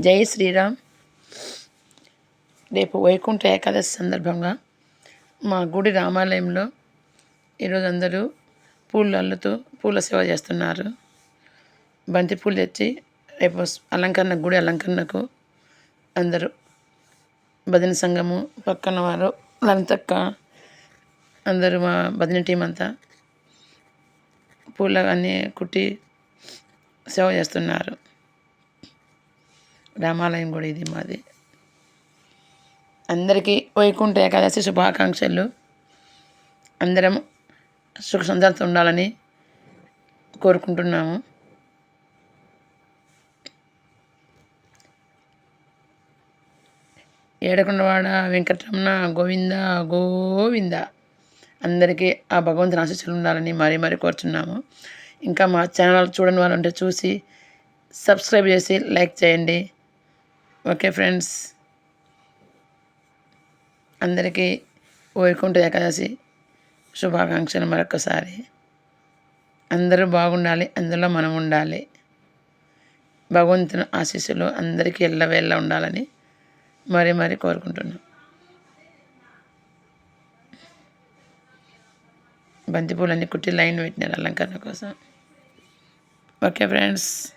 జై శ్రీరామ్. రేపు వైకుంఠ ఏకాదశి సందర్భంగా మా గుడి రామాలయంలో ఈరోజు అందరూ పూలు అల్లుతూ పూల సేవ చేస్తున్నారు. బంతి పూలు తెచ్చి రేపు అలంకరణ గుడి అలంకరణకు అందరూ భజన సంఘము పక్కన వారు లలితక్క అందరూ మా భజన టీం అంతా పూల అన్నీ కుట్టి సేవ చేస్తున్నారు. రామాలయం కూడా ఇది మాది. అందరికీ వైకుంఠ ఏకాదశి శుభాకాంక్షలు. అందరం సుఖ సంతోషంతో ఉండాలని కోరుకుంటున్నాము. ఏడకొండవాడ వెంకటరమణ గోవింద గోవింద. అందరికీ ఆ భగవంతుని ఆశీస్సులు ఉండాలని మరీ మరీ కోరుచున్నాము. ఇంకా మా ఛానల్ చూడని వాళ్ళు ఉంటే చూసి సబ్స్క్రైబ్ చేసి లైక్ చేయండి. Okay friends. అందరికీ వైకుంఠ ఏకాదశి శుభాకాంక్షలు మరొకసారి అందరూ బాగుండాలి అందులో మనం ఉండాలి. భగవంతుని ఆశీస్సులు అందరికీ ఎల్లవేళ్ళ ఉండాలని మరీ మరీ కోరుకుంటున్నాం. బంతిపూలన్నీ కుట్టి లైన్ పెట్టినారు అలంకరణ కోసం. Okay friends.